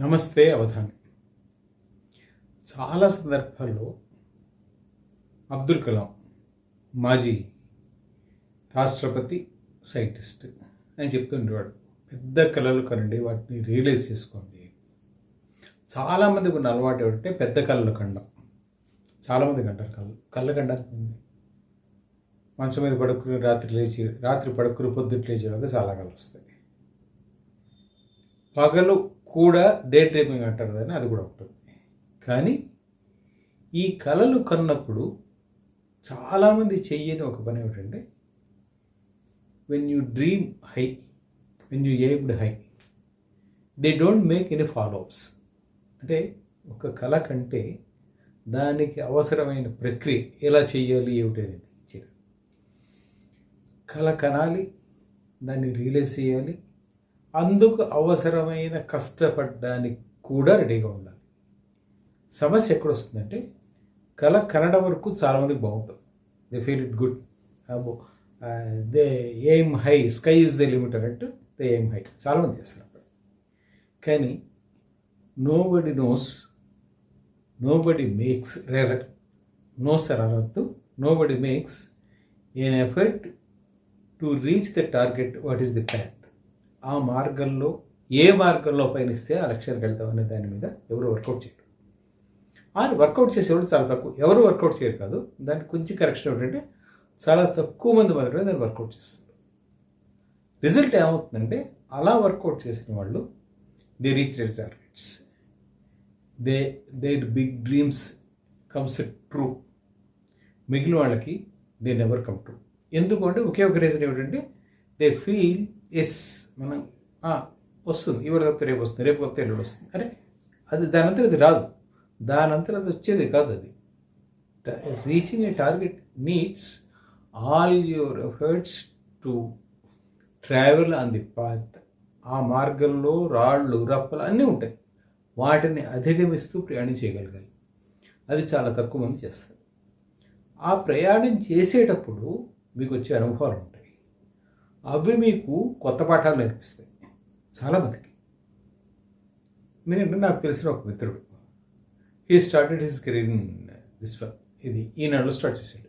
నమస్తే అవధాని. చాలా సందర్భాల్లో అబ్దుల్ కలాం మాజీ రాష్ట్రపతి సైంటిస్ట్. అని చెప్తుండేవాడు పెద్ద కళలు కనండి వాటిని రియలైజ్ చేసుకోండి. చాలామందికి ఉన్న అలవాటు ఏమిటంటే పెద్ద కళలు కండం. చాలామందికి అంటారు కళ్ళు కళ్ళ కండానికి ఉంది మంచం మీద పడుకుని రాత్రి లేచి రాత్రి పడుకుని పొద్దున్న లేచేలాగా చాలా కళ్ళు వస్తాయి. పగలు కూడా డే డ్రీమింగ్ అంటారు అని అది కూడా ఉంటుంది కానీ ఈ కళలు కన్నప్పుడు చాలామంది చెయ్యని ఒక పని ఏమిటంటే when you dream high when you aimed high they don't make any follow ups అంటే ఒక కళ కంటే దానికి అవసరమైన ప్రక్రియ ఎలా చేయాలి ఏమిటి అనేది ఇచ్చారు. కళ కనాలి దాన్ని రియలైజ్ చేయాలి అందుకు అవసరమైన కష్టపడడానికి కూడా రెడీగా ఉండాలి. సమస్య ఎక్కడ వస్తుందంటే కళ కన్నడ వరకు చాలామందికి బాగుంటుంది. They feel it good they aim high sky is the limit అన్నట్టు దే ఎయిమ్ హై. చాలామంది చేస్తారు అక్కడ. కానీ nobody knows nobody makes rather knows అని అనొద్దు. Nobody makes an effort to reach the target what is the plan ఆ మార్గంలో ఏ మార్గంలో పయనిస్తే ఆ లక్ష్యానికి వెళ్తాం అనే దాని మీద ఎవరు వర్కౌట్ చేయరు. ఆ వర్కౌట్ చేసేవాళ్ళు చాలా తక్కువ. ఎవరు వర్కౌట్ చేయరు కాదు దానికి కొంచెం కరెక్షన్ ఏంటంటే చాలా తక్కువ మంది మాత్రమే దాన్ని వర్కౌట్ చేస్తారు. రిజల్ట్ ఏమవుతుందంటే అలా వర్కౌట్ చేసిన వాళ్ళు they reach their targets they their big dreams comes true మిగిలిన వాళ్ళకి దే నెవర్ కమ్ ట్రూ ఎందుకంటే ఒకే ఒక రీజన్ ఏమిటంటే దే ఫీల్ ఎస్ మనం వస్తుంది. ఇవాళ తప్పితే రేపు వస్తుంది. రేపు తప్పితే ఎల్లుడు వస్తుంది. అరే అది దానంతా అది రాదు. దానంతా అది వచ్చేది కాదు అది. Reaching a target needs all your efforts to travel on the path. ఆ మార్గంలో రాళ్ళు రప్పలు అన్నీ ఉంటాయి. వాటిని అధిగమిస్తూ ప్రయాణం చేయగలగాలి. అది చాలా తక్కువ మంది చేస్తారు. ఆ ప్రయాణం చేసేటప్పుడు మీకు వచ్చే అనుభవాలు ఉంటాయి. అవి మీకు కొత్త పాఠాలు నేర్పిస్తాయి. చాలా మందికి ఎందుకంటే నాకు తెలిసిన ఒక మిత్రుడు. He started his career in this ఇది ఈ నెలలో స్టార్ట్ చేశాడు.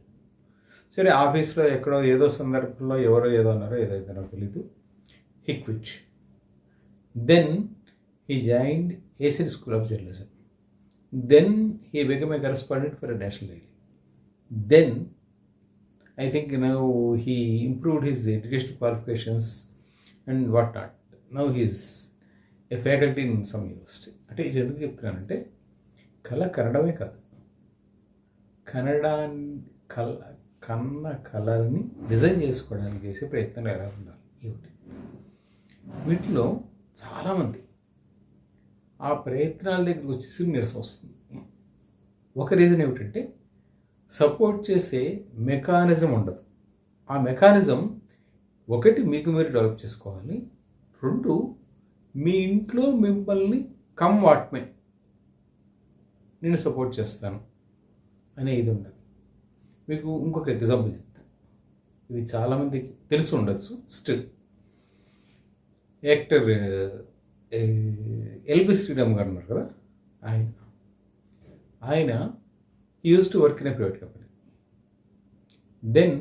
సరే ఆఫీస్లో ఎక్కడో ఏదో సందర్భంలో ఎవరో ఏదో అన్నారో ఏదో నాకు తెలీదు. He quit then he joined AC school of journalism then he become a correspondent for a national daily then I think now he improved his educational qualifications and what not. Now he is a faculty in some university. అంటే ఇది ఎందుకు చెప్తున్నానంటే కళ కనడమే కాదు కన్నడాన్ని కళ కన్న కళల్ని design చేసుకోవడానికి చేసే ప్రయత్నాలు ఎలా ఉండాలి ఏమిటి వీటిలో చాలామంది ఆ ప్రయత్నాల దగ్గరికి వచ్చేసి నిరసం వస్తుంది ఒక రీజన్ ఏమిటంటే సపోర్ట్ చేసే మెకానిజం ఉండదు. ఆ మెకానిజం ఒకటి మీకు మీరు డెవలప్ చేసుకోవాలి. రెండు మీ ఇంట్లో మిమ్మల్ని కమ్ వాట్మే నేను సపోర్ట్ చేస్తాను అనే ఇది ఉండదు. మీకు ఇంకొక ఎగ్జాంపుల్ చెప్తాను ఇది చాలామందికి తెలిసి ఉండొచ్చు స్టిల్. యాక్టర్ ఎల్బి శ్రీరామ్ గారు ఉన్నారు కదా ఆయన. ఆయన used to work in a private company. Then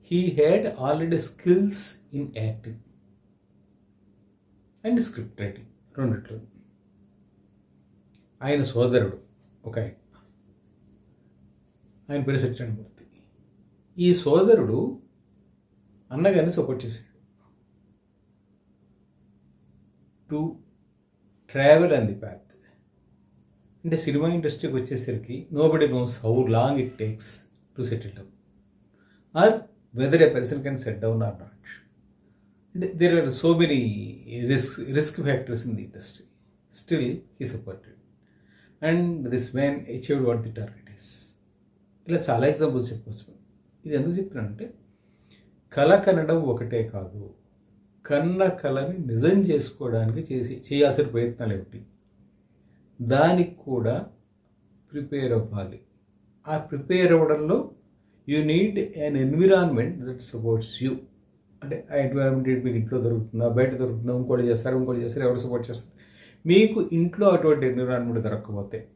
he had already skills in acting and script writing రెండిట్లో ఆయన సోదరుడు ఒక ఆయన ఆయన పేరు సత్యనారాయణ మూర్తి ఈ సోదరుడు అన్నగారిని సపోర్ట్ చేశాడు to travel and the path అంటే సినిమా ఇండస్ట్రీకి వచ్చేసరికి nobody knows how long it takes to settle down or whether a person can set down or not అంటే there are so many risk risk factors in the industry still he supported and this man achieved what the target is ఇలా చాలా examples చెప్పవచ్చు ఇది ఎందుకు చెప్పినానంటే కళ కనడం ఒకటే కాదు. కన్న కళని నిజం చేసుకోవడానికి చేసి చేయాల్సిన ప్రయత్నాలు ఏమిటి? దానికి కూడా ప్రిపేర్ అవ్వాలి. ఆ prepare అవ్వడంలో you need an environment that supports you అంటే ఆ ఎన్విరాన్మెంట్ మీకు ఇంట్లో దొరుకుతుందా? బయట దొరుకుతుందా? ఇంకోటి చేస్తారు ఇంకోటి చేస్తారు ఎవరు సపోర్ట్ చేస్తారు? మీకు ఇంట్లో అటువంటి ఎన్విరాన్మెంట్ దొరకకపోతే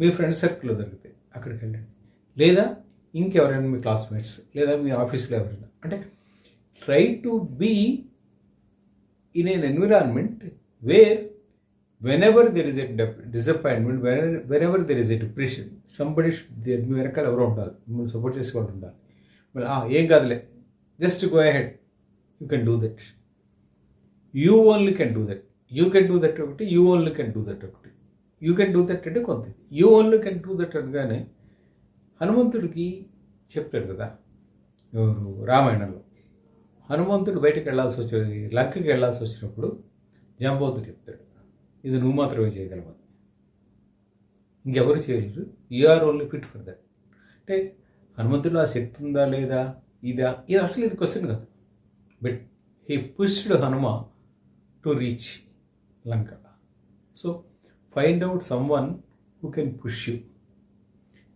మీ ఫ్రెండ్ సర్కిల్లో దొరికితే అక్కడికి వెళ్ళండి. లేదా ఇంకెవరైనా మీ క్లాస్మేట్స్ లేదా మీ ఆఫీస్లో ఎవరైనా. అంటే try to be in an environment where whenever there is a disappointment disappointment whenever, whenever there is a depression మీ వెనకాల ఎవరో ఉండాలి మిమ్మల్ని సపోర్ట్ చేసేవాళ్ళు ఉండాలి. మళ్ళీ ఏం కాదులే just go ahead you can do that you only can do that you can do that ఒకటి you only can do that ఒకటి. యూ కెన్ డూ దట్ అంటే కొంత you only can do that అనగానే హనుమంతుడికి చెప్తాడు కదా ఎవరు? రామాయణంలో. హనుమంతుడు బయటకు వెళ్ళాల్సి వచ్చేది లంకకి వెళ్ళాల్సి వచ్చినప్పుడు జంబోతుడు చెప్తాడు. ఇది నువ్వు మాత్రమే చేయగలవు? ఇంకెవరు చేయలేరు. You are only fit for that అంటే హనుమంతుడు ఆ శక్తి ఉందా లేదా? ఇదా? ఇది అసలు ఇది క్వశ్చన్ కాదు. But he pushed Hanuma to reach Lanka so find out someone who can push you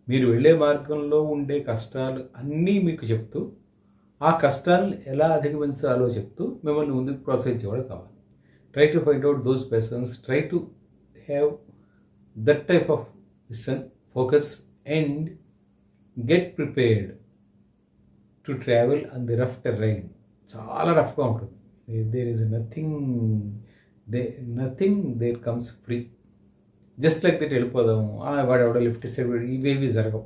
మీరు వెళ్ళే మార్గంలో ఉండే కష్టాలు అన్నీ మీకు చెప్తూ ఆ కష్టాలను ఎలా అధిగమించాలో చెప్తూ మిమ్మల్ని ముందుకు ప్రోత్సహించేవాడు కావాలి. Try to find out those persons try to have that type of vision focus and get prepared to travel and the rough terrain చాలా రఫ్గా ఉంటుంది. There is nothing they nothing there comes free just like that వెళ్ళిపోదాము "ఆ, వాడు ఎవడో lift ఇస్తాడు ఇవేవి జరగవు.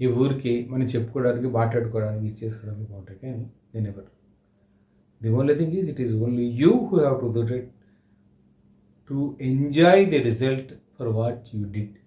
ఈ ఊరికి మనం చెప్పుకోవడానికి మాట్లాడుకోవడానికి ఇచ్చేసుకోవడానికి బాగుంటాయి. కానీ నేను ఎవరు The only thing is, it is only you who have to do it to enjoy the result for what you did.